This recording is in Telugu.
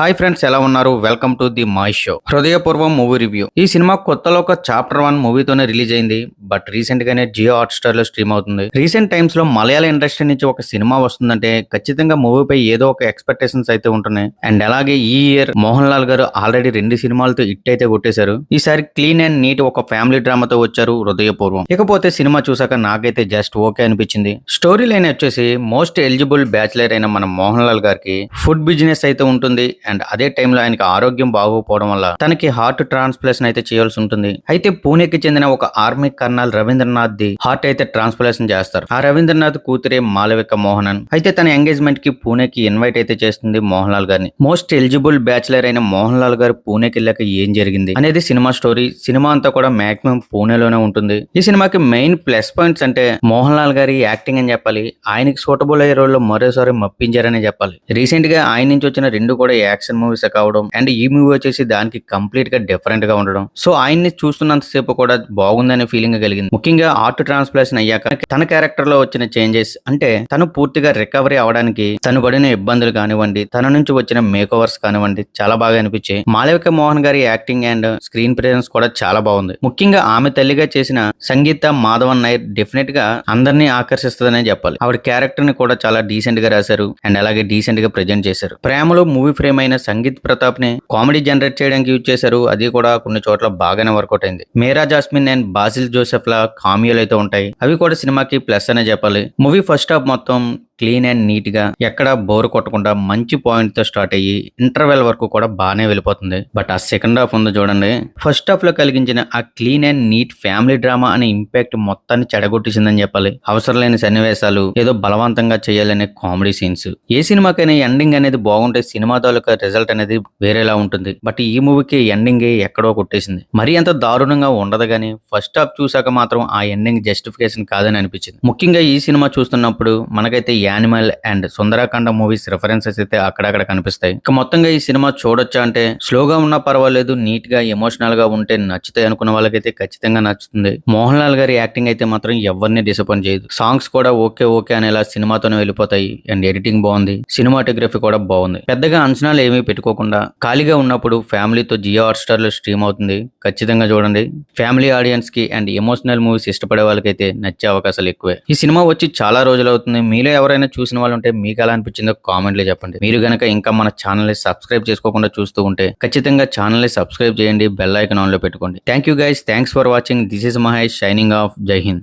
హాయ్ ఫ్రెండ్స్ ఎలా ఉన్నారు? Welcome to the my show. Hridayapoorvam movie review. ఈ సినిమా కొత్తలో ఒక చాప్టర్ వన్ మూవీతోనే రిలీజ్ అయింది. బట్ రీసెంట్ గానే జియో హాట్స్టార్లో స్ట్రీమ్ అవుతుంది. రీసెంట్ టైమ్స్లో మలయాళ ఇండస్ట్రీ నుంచి ఒక సినిమా వస్తుందంటే ఖచ్చితంగా మూవీపై ఏదో ఒక ఎక్స్పెక్టేషన్స్ అయితే ఉంటున్నాయి. అండ్ అలాగే ఈ ఇయర్ మోహన్ లాల్ గారు ఆల్రెడీ రెండు సినిమాలతో హిట్ అయితే కొట్టేశారు. ఈసారి క్లీన్ అండ్ నీట్ ఒక ఫ్యామిలీ డ్రామాతో వచ్చారు హృదయపూర్వం. ఇకపోతే సినిమా చూసాక నాకైతే జస్ట్ ఓకే అనిపించింది. స్టోరీ లైన్ వచ్చేసి మోస్ట్ ఎలిజిబుల్ బ్యాచిలర్ అయిన మన మోహన్ లాల్ గారికి ఫుడ్ బిజినెస్ అయితే ఉంటుంది. అండ్ అదే టైంలో ఆయనకి ఆరోగ్యం బాగోకపోవడం వల్ల తనకి హార్ట్ ట్రాన్స్ప్లేషన్ అయితే చేయాల్సి ఉంటుంది. అయితే పూణేకి చెందిన ఒక army colonel Ravindranath the heart అయితే ట్రాన్స్ప్లేషన్ చేస్తారు. ఆ రవీంద్రనాథ్ కూతురే మాలవిక మోహనన్. అయితే తన ఎంగేజ్మెంట్కి పూణేకి ఇన్వైట్ అయితే చేస్తుంది మోహన్ లాల్ గారిని. మోస్ట్ ఎలిజిబుల్ బ్యాచిలర్ అయిన మోహన్ లాల్ గారు పూణేకి వెళ్ళాక ఏం జరిగింది అనేది సినిమా స్టోరీ సినిమా అంతా కూడా మాక్సిమం పూణేలోనే ఉంటుంది. ఈ సినిమాకి మెయిన్ ప్లస్ పాయింట్స్ అంటే మోహన్ లాల్ గారి యాక్టింగ్ అని చెప్పాలి ఆయనకి సూటబుల్ అయ్యే రోల్లో మరోసారి మప్పించారని చెప్పాలి. రీసెంట్గా ఆయన నుంచి వచ్చిన రెండు కూడా యాక్షన్ మూవీస్ కావడం అండ్ ఈ మూవీ వచ్చేసి దానికి కంప్లీట్గా డిఫరెంట్గా ఉండడం. సో ఆయన్ని చూస్తున్నంత సేపు కూడా బాగుందనే ఫీలింగ్ కలిగింది. ముఖ్యంగా ఆర్ట్ ట్రాన్స్ప్లేషన్ అయ్యాక తన క్యారెక్టర్లో వచ్చిన చేంజెస్ అంటే తను పూర్తిగా రికవరీ అవడానికి తను పడిన ఇబ్బందులు కానివ్వండి తన నుంచి వచ్చిన మేక్ ఓవర్స్ కానివ్వండి చాలా బాగా అనిపించాయి. మాలవిక మోహన్ గారి యాక్టింగ్ అండ్ స్క్రీన్ ప్రెజెన్స్ కూడా చాలా బాగుంది. ముఖ్యంగా ఆమె తల్లిగా చేసిన సంగీత మాధవన్ నాయర్ డెఫినెట్గా అందరినీ ఆకర్షిస్తుందనే చెప్పాలి. ఆవిడ క్యారెక్టర్ని కూడా చాలా డీసెంట్గా రాశారు అండ్ అలాగే డీసెంట్గా ప్రజెంట్ చేశారు. ప్రేమలో మూవీ ఫ్రేమ్ అయిన సంగీత్ ప్రతాప్ని కామెడీ జనరేట్ చేయడానికి యూజ్ చేశారు. అది కూడా కొన్ని చోట్ల బాగానే వర్కౌట్ అయింది. మేరా జాస్మిన్ అండ్ బాసిల్ జోసెఫ్ లా కామియోలు అయితే ఉంటాయి. అవి కూడా సినిమాకి ప్లస్ అనే చెప్పాలి. మూవీ ఫస్ట్ హాఫ్ మొత్తం క్లీన్ అండ్ నీట్గా ఎక్కడ బోర్ కొట్టకుండా మంచి పాయింట్తో స్టార్ట్ అయ్యి ఇంటర్వెల్ వరకు కూడా బాగానే వెళ్ళిపోతుంది. బట్ ఆ సెకండ్ హాఫ్ ఉంది చూడండి. ఫస్ట్ హాఫ్లో కలిగించిన ఆ clean and neat family drama అనే ఇంపాక్ట్ మొత్తాన్ని చెడగొట్టేసిందని చెప్పాలి. అవసరం లేని సన్నివేశాలు ఏదో బలవంతంగా చేయాలనే కామెడీ సీన్స్. ఏ సినిమాకైనా ఎండింగ్ అనేది బాగుంటే సినిమా తాలూకా రిజల్ట్ అనేది వేరేలా ఉంటుంది. బట్ ఈ మూవీకి ఎండింగ్ ఎక్కడో కొట్టేసింది. మరీ అంత దారుణంగా ఉండదు కానీ ఫస్ట్ హాఫ్ చూసాక మాత్రం ఆ ఎండింగ్ జస్టిఫికేషన్ కాదని అనిపించింది. ముఖ్యంగా ఈ సినిమా చూస్తున్నప్పుడు మనకైతే animal and Sundarakanda movies references అయితే అక్కడక్కడ కనిపిస్తాయి. ఇక మొత్తంగా ఈ సినిమా చూడొచ్చా అంటే స్లోగా ఉన్నా పర్వాలేదు నీట్గా ఎమోషనల్గా ఉంటే నచ్చుతాయి అనుకున్న వాళ్ళకైతే ఖచ్చితంగా నచ్చుతుంది. మోహన్ లాల్ గారి యాక్టింగ్ అయితే మాత్రం ఎవరిని డిసప్పాయింట్ చేయదు. సాంగ్స్ కూడా ఓకే ఓకే అనేలా సినిమాతోనే వెళ్ళిపోతాయి అండ్ ఎడిటింగ్ బాగుంది. సినిమాటోగ్రఫీ కూడా బాగుంది. పెద్దగా అంచనాలు ఏమీ పెట్టుకోకుండా ఖాళీగా ఉన్నప్పుడు ఫ్యామిలీతో జియో హాట్స్టార్లో స్ట్రీమ్ అవుతుంది. ఖచ్చితంగా చూడండి. ఫ్యామిలీ ఆడియన్స్కి అండ్ ఎమోషనల్ మూవీస్ ఇష్టపడే వాళ్ళకైతే నచ్చే అవకాశాలు ఎక్కువే. ఈ సినిమా వచ్చి చాలా రోజులు అవుతుంది. మీలో ఎవరైనా చూసిన వాళ్ళు ఉంటే మీకు ఎలా అనిపించిందో కామెంట్లో చెప్పండి. మీరు గనక ఇంకా మన ఛానల్ని సబ్స్క్రైబ్ చేసుకోకుండా చూస్తూ ఉంటే ఖచ్చితంగా ఛానల్ని సబ్స్క్రైబ్ చేయండి బెల్ ఐకన్ ఆన్లో పెట్టుకోండి. Thank you guys thanks for watching this is Mahesh shining of Jai Hind